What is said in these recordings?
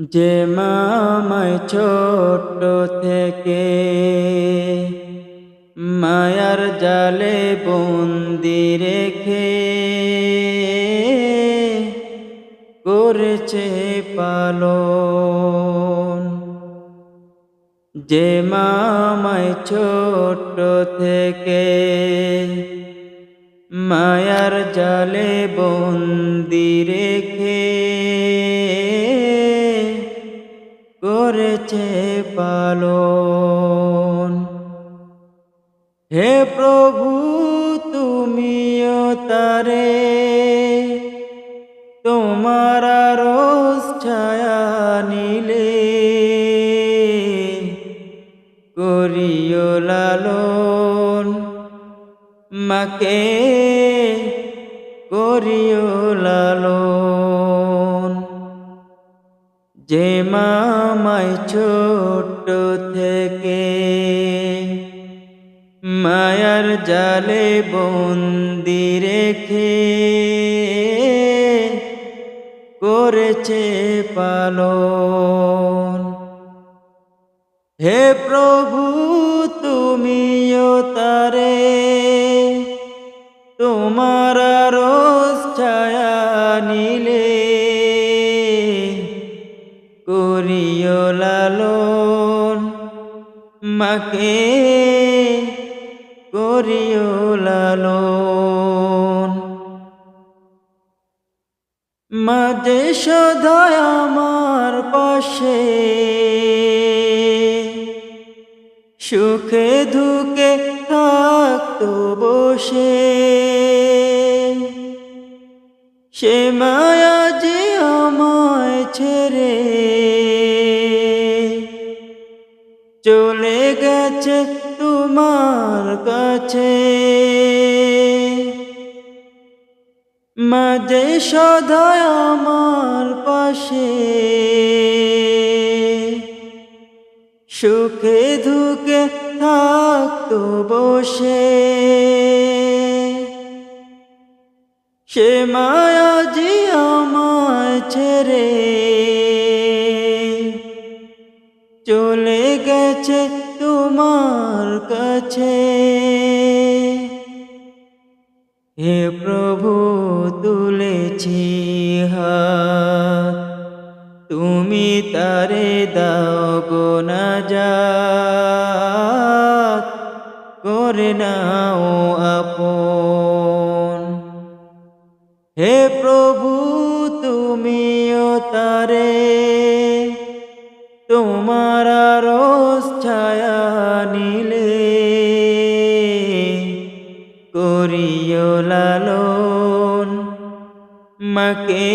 যে মামায় ছোট্ট থেকে মায়ার জালে বন্দি রেখে করেছে পালন। যে মামায় ছোট্ট থেকে মায়ার জালে বন্দি রেখে করেছে পালন। হে প্রভু, তুমিও তারে। তোমার রোজ ছায়া নিলে। করিও লালন। মাকে করিও লালন। যে মামায় ছোট থেকে মায়ার জালে বন্দি রেখে করেছে পালন। হে প্রভু, তুমিও তারে, তোমার রোজ ছায়া নিলে মাকে করিও লালন। মাঝে সদায় আমার পাশে, সুখে দুঃখে থাকতো বসে। সে মায়া যে আমায় ছেড়ে চলে গেছে তোমার কাছে। মাঝে সদায় আমার পাশে। সুখে দুঃখে থাকতো বসে। সে মায়া যে আমায় ছেড়ে চলে গেছে তোমার কাছে। হে প্রভু, তুলেছি হাত। তুমি তারে দাও গো না যা করে নাও আপন। হে প্রভু, তুমিও তারে তোমার রোজ ছায়া নিলে করিও লালন, মাকে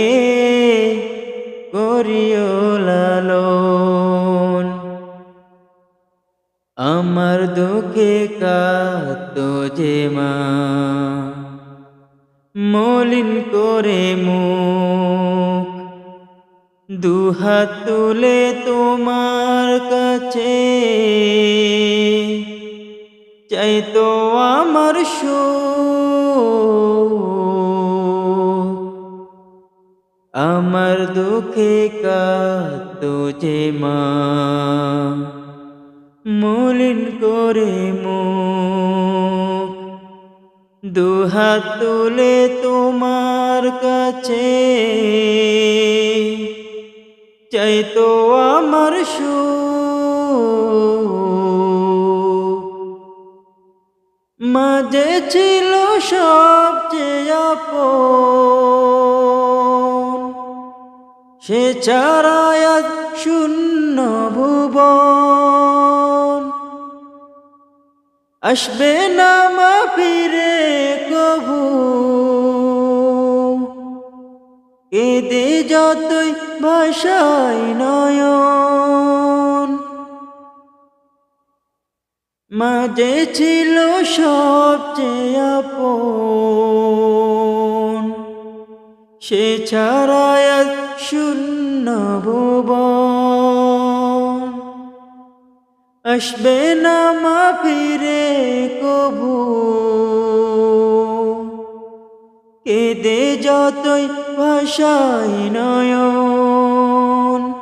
করিও লালন। আমার দুঃখে কাত যে মা, মলিন করে মুখ দুহাত তুলে তোমার কাছে। চাই তো আমার সুখ। আমার দুঃখে কাত যে মা। মলিন করে মুখ। দুহাত তুলে তোমার কাছে। চাই তো আমার সুখ। মাঝে ছিল সবচেয়ে আপন। সে চারায়াত শূন্য ভুবন। আসবে না মা ফিরে কবু। এদে যতই ভাষায় নয়ন। মাঝে ছিল সবচেয়ে আপন। সে ছাড়ায় শূন্য ভুবন। আসবে না মা ফিরে কবু। কেঁদে যতই ভাষায় নয়ন।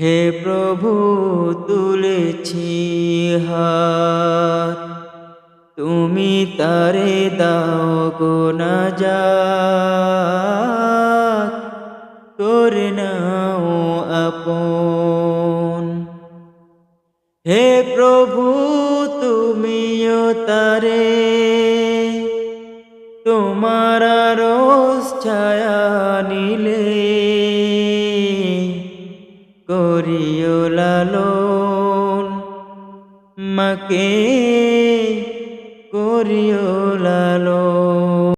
হে প্রভু, তুলেছি হাত। তুমি তারে দাও গো না যা করে নাও আপন। হে প্রভু, তুমিও তারে। তোমার রোজ করিও লালন মাকে করিও লালন